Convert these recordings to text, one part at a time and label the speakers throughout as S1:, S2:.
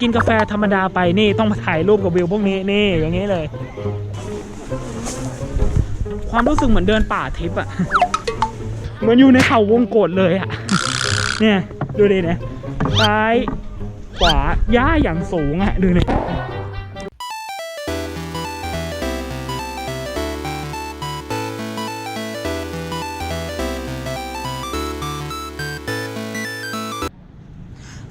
S1: กินกาแฟธรรมดาไปนี่ต้องมาถ่ายรูปกับวิวพวกนี้นี่อย่างนี้เลย ความรู้สึกเหมือนเดินป่าทิพย์อะเหมือนอยู่ในเขาวงกฏเลยอะเนี่ยดูดิเนี่ยซ้ายขวาย่าอย่างสูงอะดูเนี่ย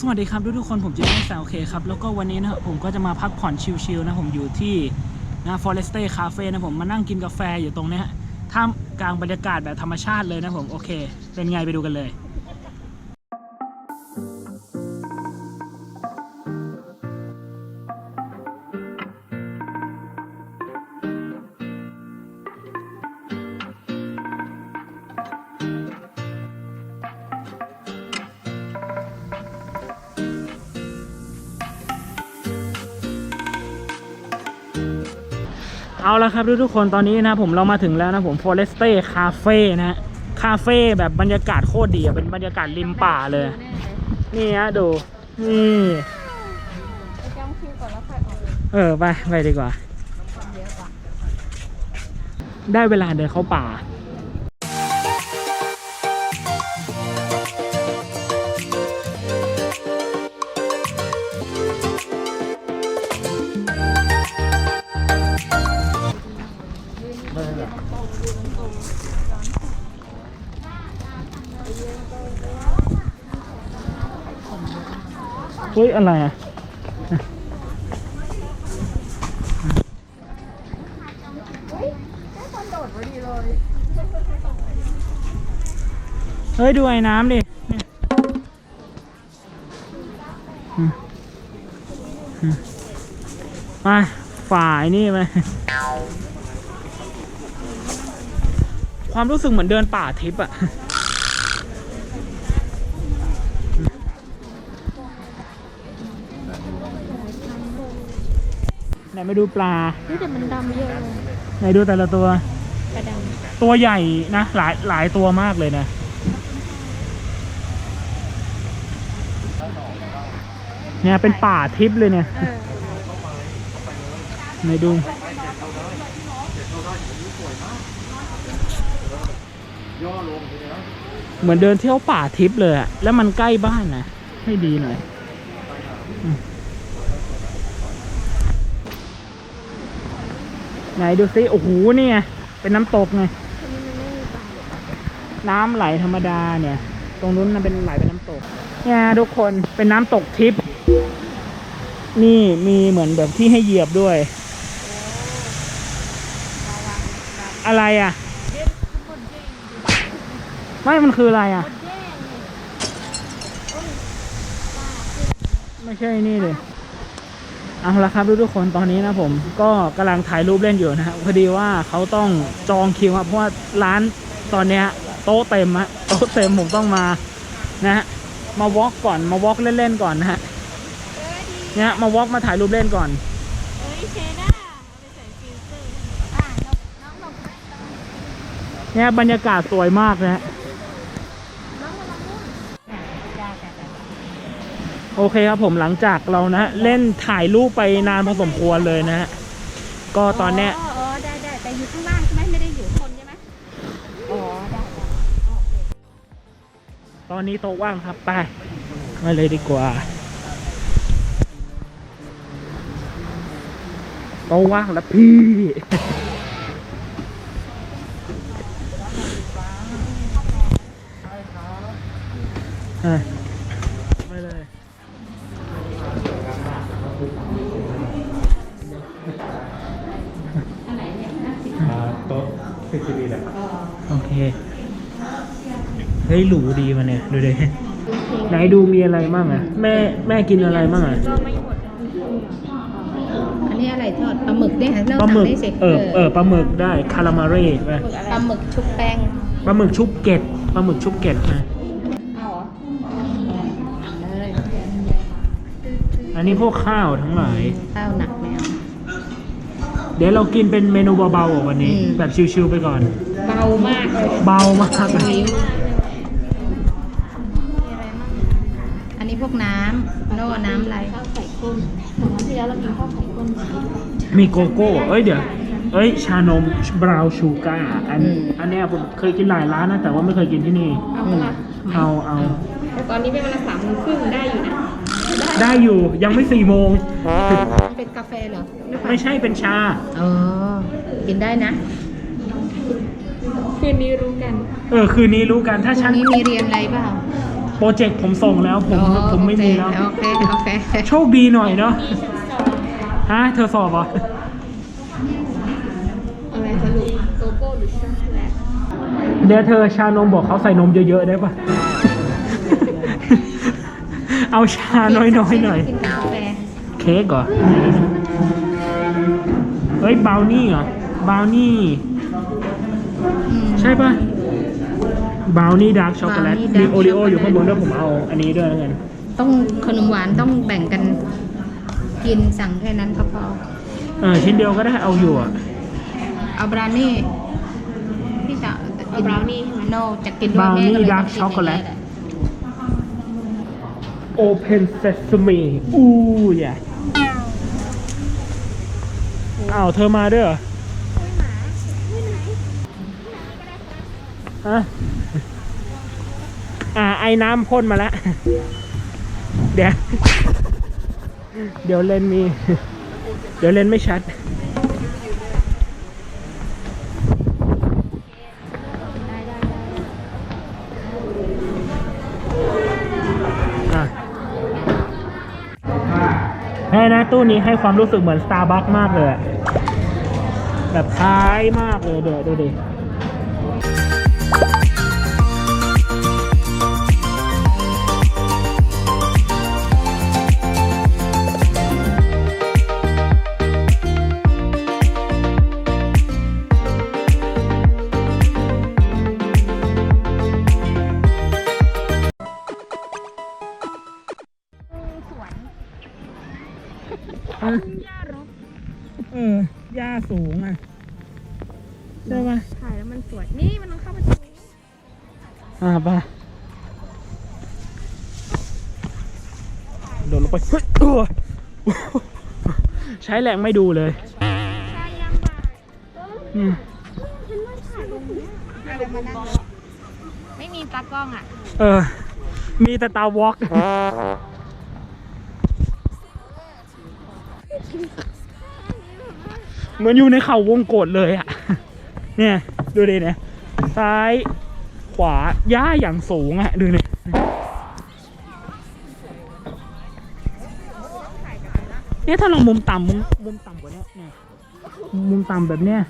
S1: สวัสดีครับทุกทุกคนผมจะได้แซวเคครับ แล้วก็วันนี้นะครับผมก็จะมาพักผ่อนชิลๆนะผมอยู่ที่นะฟอเรสเต้คาเฟ่นะผมมานั่งกินกาแฟอยู่ตรงนี้ยท่ามกลางบรรยากาศแบบธรรมชาติเลยนะผมโอเค เป็นไงไปดูกันเลย เอาละครับทุกๆคนตอนนี้นะผมเรามาถึงแล้วนะผม Foreste Cafe นะคาเฟ่แบบบรรยากาศโคตรดีอะเป็นบรรยากาศริมป่าเลย นี่ฮะดู นี่
S2: ไปจองคิวก่อนแล้วค่อยออก
S1: เออไปไปดีกว่า ได้เวลาเดินเข้าป่า ฮ้ย อะไรอะ
S2: เฮ้
S1: ย ดูไอ้น้ำดิเนี่ยมอืมมาฝ่ายนี่มาความรู้สึกเหมือนเดินป่าทิพย์อะ นมาดูปลา
S2: นี่แต่มันดำเยอะเลย
S1: ไหนดูแต่ละตัว
S2: กระด
S1: ตัวใหญ่นะหลายหลายตัวมากเลยนะ เนี่ยเป็นป่าทิพย์เลยเนี่ยำ
S2: เออ
S1: ไหนดู เหมือนเดินเที่ยวป่าทิพย์เลยอะแล้วมันใกล้บ้านนะ ให้ดีหน่อยอืม ไหนดูซิโอ้โหนี่ไงเป็นน้ำตกไง
S2: อันนี้มันไม่มีปลา
S1: น้ำไหลธรรมดาเนี่ย ตรงนู้นมันเป็นไหลเป็นน้ำตกเนี่ยทุกคนเป็นน้ำตกทิพย์นี่มีเหมือนแบบที่ให้เหยียบด้วย อะไรอะ ไม่มันคืออะไรอะ ไม่ใช่นี่เลย เอาละครับทุกๆคนตอนนี้นะผมก็กำลังถ่ายรูปเล่นอยู่นะฮะพอดีว่าเขาต้องจองคิวครับเพราะว่าร้านตอนเนี้ยโต๊ะเต็มอะโต๊ะเต็มผมต้องมานะฮะมาวอล์กก่อนมาวอล์กเล่นๆก่อนนะฮะเนี่ยมาวอล์กมาถ่ายรูปเล่นก่อน
S2: เฮ้ยเชน่าเอาไปใส่ฟิลเตอร์อะน้องน้องลง
S1: เนี่ยบรรยากาศสวยมากนะฮะ โอเคครับผมหลังจากเรานะฮะเล่นถ่ายรูปไปนานพอสมควรเลยนะฮะก็ตอนเนี้ย
S2: อ๋อได้ได้แต่อยู่ข้างล่างใช่ไหมไม่ได้อยู่ข้างบนใช่ไหมอ๋อได้ได้โอเค
S1: ตอนนี้โต๊ะว่างครับไปมาเลยดีกว่าโต๊ะว่างแล้วพี่อะ เฮ้ยหรูดีมาเนี่ยดูดิไหนดูมีอะไรบ้างอะ แม่แม่กินอะไรบ้างอะ
S2: ก็ไม่หมดอันนี้อะไรทอดปลาหมึกได้ค่ะเรา
S1: ปลาหมึก
S2: ทำได้สิ
S1: เออเออปลาหมึกได้คารามาเร่ไป
S2: ปลาหมึกชุบแป้ง
S1: ปลาหมึกชุบเกล็ดปลาหมึกชุบเกล็ดนะ
S2: เอาเหรอเลย
S1: อันนี้พวกข้าวทั้งหลาย
S2: ข้าวหนักแมว
S1: เดี๋ยวเรากินเป็นเมนูเบาๆอะวันนี้
S2: อืม
S1: แบบชิวๆไปก่อน
S2: เบามากเลย
S1: เบามากเลย
S2: พวกน้ำโน่น้ำอะไร ข้าวไข่ข้นสองวันที่แล้วเรากินข้าวไข่ข้น
S1: มีโกโก้ เอ้ยเดี๋ยว เอ้ย ชานมบราวน์ชูการ์อัน
S2: อืม
S1: อันเนี้ยผมเคยกินหลายร้านนะ แต่ว่าไม่เคยกินที่นี่
S2: เอาเวลา
S1: เอาเอา
S2: แต่ตอนนี้เป็นเวลาสามโมงครึ่งได้อยู่นะ
S1: ได้อยู่ยังไม่สี่โมง
S2: เป็นกาแฟเหรอ
S1: ไม่ใช่เป็นชา
S2: อ๋อ กินได้นะคืนนี้รู้กัน
S1: เออ คืนนี้รู้กันถ้า
S2: พรุ่
S1: ฉั
S2: ง
S1: น
S2: นี้มีเรียนอะไรเปล่า
S1: โปรเจกต์ผมส่งแล้วผม
S2: อ๋อ
S1: ผมไม่มีแล้ว
S2: โอเคโอเคโอเค
S1: โชคดีหน่อยเนาะฮะเธอสอบเหรอ
S2: อะไรสรุปโกโก้หรือช็อกโกแลต
S1: เดี๋ยวเธอชานมบอกเขาใส่นมเยอะๆได้ปะเอาชาน้อยๆหน่อย
S2: กินกาแฟ
S1: เค้กเหรอเฮ้ยบราวนี่เหรอบราวนี่
S2: อืม
S1: ใช่ปะ บราวนี่ดาร์กช็อกโกแลต
S2: Brownie
S1: มี
S2: dark
S1: โอริโออยู่
S2: chocolate
S1: ข้างบนด้วยผมเอา อันนี้ด้วยแล้วกัน
S2: ต้องขนมหวานต้องแบ่งกันกินสั่งแค่นั้นก็พอ
S1: เออชิ้นเดียวก็ได้เอาอยู่อะ
S2: เอาบราวนี่พี่จะกินบราวนี่ใช่ไหมโนจะกินด้วย
S1: Brownie
S2: แม่ก็เลย
S1: dark
S2: ต้องกิน
S1: chocolate
S2: ย่างนี้แหละ
S1: Open Sesame อู้ย่ะอ้าวเธอมาด้วยเหรอฮะ อ่า ไอ้น้ำพ่นมาแล้ว เดี๋ยว เดี๋ยวเลนมี เดี๋ยวเลนไม่ชัดอะให้นะตู้นี้ให้ความรู้สึกเหมือน Starbucks มากเลย แบบคล้ายมากเลยเดี๋ยวดูดิ อะเออหญ้าสูงอะใช่ปะ
S2: ถ่ายแล้วมันสวย นี่มันต้องเข้ามาตรงนี้
S1: อ่าไปโดดลงไปเฮ้ยเออใช้แรงไม่ดูเลย
S2: ใช่ยังบ่าย
S1: อืม
S2: ฉันว่าถ่ายตรงนี้อะไรมานั่งไม่มีตากล้องอะ
S1: เออ มีแต่ตาวอล์ก เหมือนอยู่ในเขาวงกฏเลยอะ เนี่ย ดูดิเนี่ย ซ้ายขวาย่าอย่างสูงอะ ดูเนี่ยเนี่ยถ้าเรามุมต่ำมุมมุมต่ำกว่าเนี้ยเนี่ยมุมต่ำแบบเนี้ย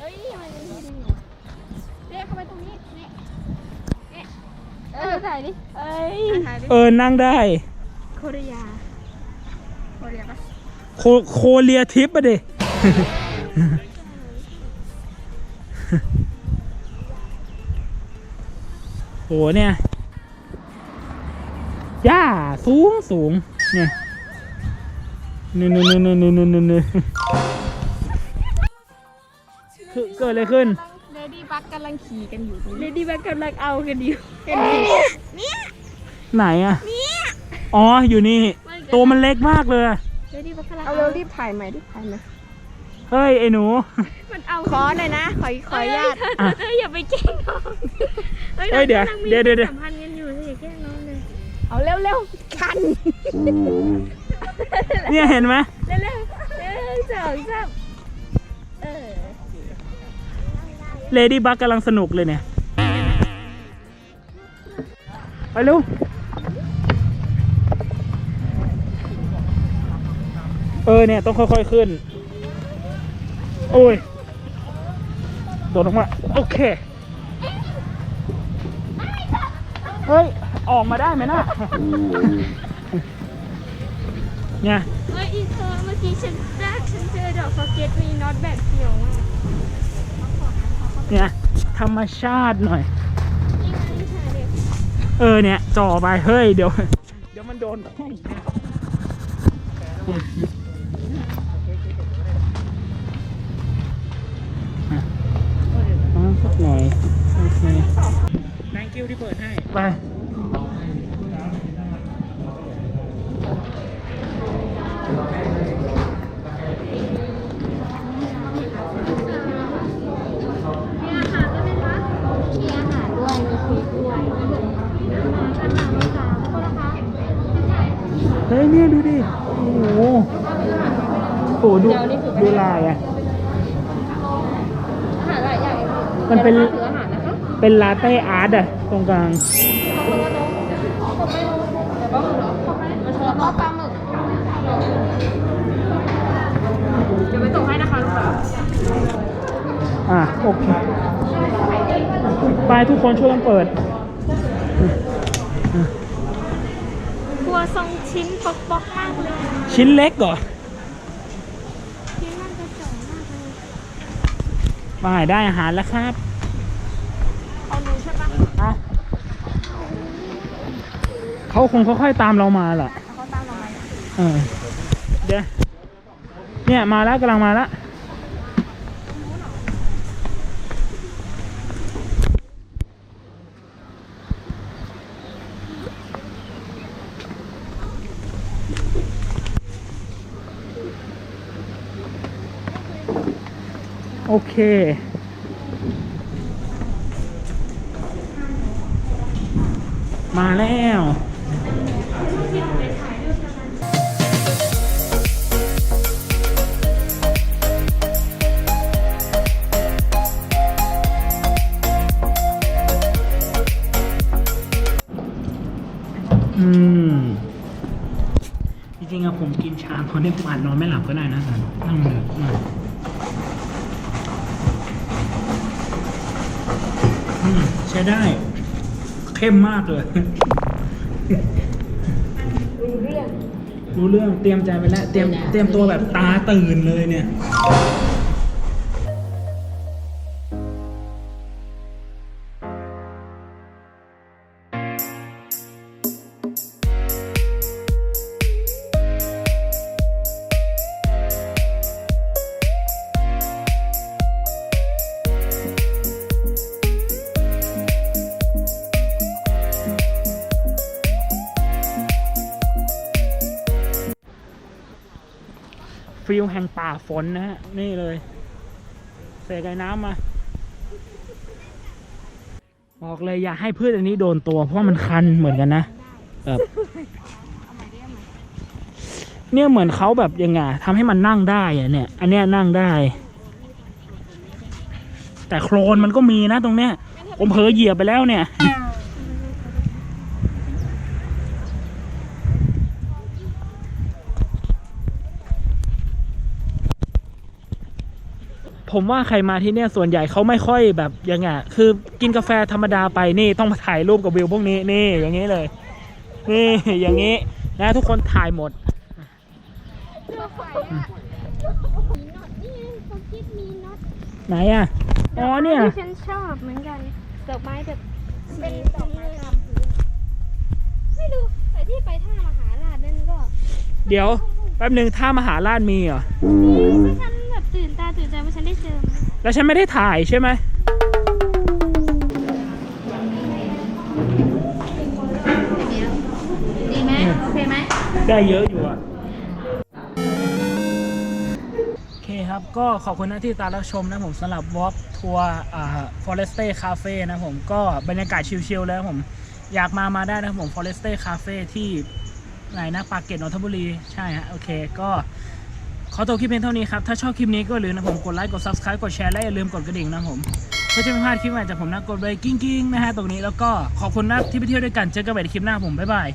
S2: เอ้ยมันมีที่ดึงเรียกเข้าไปตรงนี้นี่นี่เออถ่ายดิ เอ้ยถ่ายดิ
S1: เออ นั่งได้
S2: โคเรีย โคเรียปะ
S1: โคโคเรียทิปอะดิโหเนี่ยหญ้าสูงสูงเนี่ยนี่นี่นี่นี่นี่นี่นี่คือเกิดอะไรขึ้น
S2: เลดี้บักกำลังขี่กันอยู่เลดี้บักกำลังเอากันอยู่กันอยู่
S1: ไหนอะอ๋ออยู่นี่ ตัวมันเล็กมากเลย
S2: เลดี้บักกำลัง
S3: เอาเร็วรีบถ่ายใหม่รีบถ่ายใหม่
S1: เฮ้ยไอ้หนู
S2: มันเอา
S3: ขอหน่อยนะ ขอขออนุญาต
S1: อะ
S2: เอ้ยอย่าไปแกล้งน้อง
S1: เอ้ยเดี๋ยว
S2: กำลังมี
S1: เดี๋ยวเดี๋ยวเดี๋ยว
S2: สัมพันธ์กันอยู่อย่าแกล้งน้องเลย
S3: เอาเร็วเร็วคัน
S1: เนี่ยเห็นไหม
S2: เร็วๆเร็วหนึ่งสองสามเออ
S1: เลดี้บักกำลังสนุกเลยเนี่ย ไปเร็ เออเนี่ย ต้องค่อยๆขึ้น โอ้ยโดดลงมา โอเค เฮ้ย ออกมาได้ไหมนะเนี่ย
S2: เฮ้ยอีเธอเมื่อกี้ฉันแรกฉันเจอดอกฟอเกตมีน็อตแบบเขียวอะ
S1: เนี่ยธรรมชาติหน่อย
S2: เอ
S1: อเนี่ย จ่อไป เฮ้ย เดี๋ยว เดี๋ยวมันโดนกล้งิดให้ มา
S2: มีอาหารด้วยไหมคะมีอาหารด้วย มีคุยด้วยชั้ลัง
S1: เฮ้ยเนี่ยดูดิ โอ้โหโอ้โหดูดูลายอะ
S2: อาหารหลายอย่าง
S1: มันเป็น เป็นลาเต้อาร์ตอะตรงกลาง
S2: เดี๋ยวไปส่งให้นะคะลูกค้า
S1: อะโอเคไปทุกคนช่วยกันเปิด
S2: ครัวทรงชิ้นป๊อกป๊อกมากเลย
S1: ชิ้นเล็กเหรอ
S2: ชิ้นมันจะจอมากเลย
S1: ไปได้อาหารแล้วครับ
S2: เอาหนูใช่ปะ
S1: อะ เขาคงค่อยๆตามเรามาแหละ
S2: เขาตามเราไหม
S1: เออเดี๋ยวเนี่ยมาแล้วกำลังมาแล้วโอเค มาแล้ว อืม จริงๆอะผมกินชาเพราะเนี่ยผมอาจนอนไม่หลับก็ได้นะแต่นั่งเลยมาอืมใช้ได้ เข้มมากเลย รู้เรื่อง รู้เรื่องเตรียมใจไปแล้ว เตรียมเตรียมตัวแบบตาตื่นเลยเนี่ย ฟิลแห่งป่าฝนนะฮะ นี่เลย เสกไอ้น้ำมา บอกเลยอย่าให้พืชอันนี้โดนตัว เพราะว่ามันคันเหมือนกันนะแบบเนี่ยเหมือนเขาแบบยังไงทำให้มันนั่งได้อะเนี่ย อันเนี้ยนั่งได้ แต่โครนมันก็มีนะตรงเนี้ย ผมเผลอเหยียบไปแล้วเนี่ย ผมว่าใครมาที่เนี่ยส่วนใหญ่เขาไม่ค่อยแบบยังไงคือกินกาแฟธรรมดาไปนี่ต้องมาถ่ายรูปกับวิวพวกนี้นี่อย่างนี้เลย นี่อย่างนี้นะทุกคนถ่ายหมด
S2: เลือกไฟอะมีน็อตนี่เขาคิดมีน็อต
S1: ไหนอะอ๋อเนี่ย
S2: ที่ฉันชอบเหมือนกันดอกไม้แบบเป็นดอกไม้ตามพื้นไม่รู้แต่ที่ไปท่ามหาราชนั่นก็
S1: เดี๋ยว แป๊บหนึ่งถ้ามหาราชมีเหรอ
S2: ที่ฉันแบบตื่นตาตื่นใจว่าฉันได้เจอมัน
S1: แล้วฉันไม่ได้ถ่ายใช่ไหม
S2: ดีไหมโอเคไหม
S1: ได้เยอะอยู่อะ โอเคครับ ก็ขอบคุณนะที่ตามรับชมนะผมสำหรับวอล์กทัวร์อ่า Foreste Cafe นะผมก็บรรยากาศชิลๆแล้วผมอยากมามาได้นะครับผม Foreste Cafe ที่ ไหนนะปากเกร็ดนนทบุรี ใช่ฮะ โอเค ก็ขอตัวคลิปเพียงเท่านี้ครับ ถ้าชอบคลิปนี้ก็อย่าลืมนะผมกดไลค์ กด Subscribe กดแชร์และอย่าลืมกดกระดิ่งนะผมเพื่อจะไม่พลาดคลิปใหม่จากผมนะกดเลยกิ้งๆนะฮะตรงนี้แล้วก็ขอบคุณนะที่ไปเที่ยวด้วยกันเจอกันใหม่ในคลิปหน้าผมบ๊ายบาย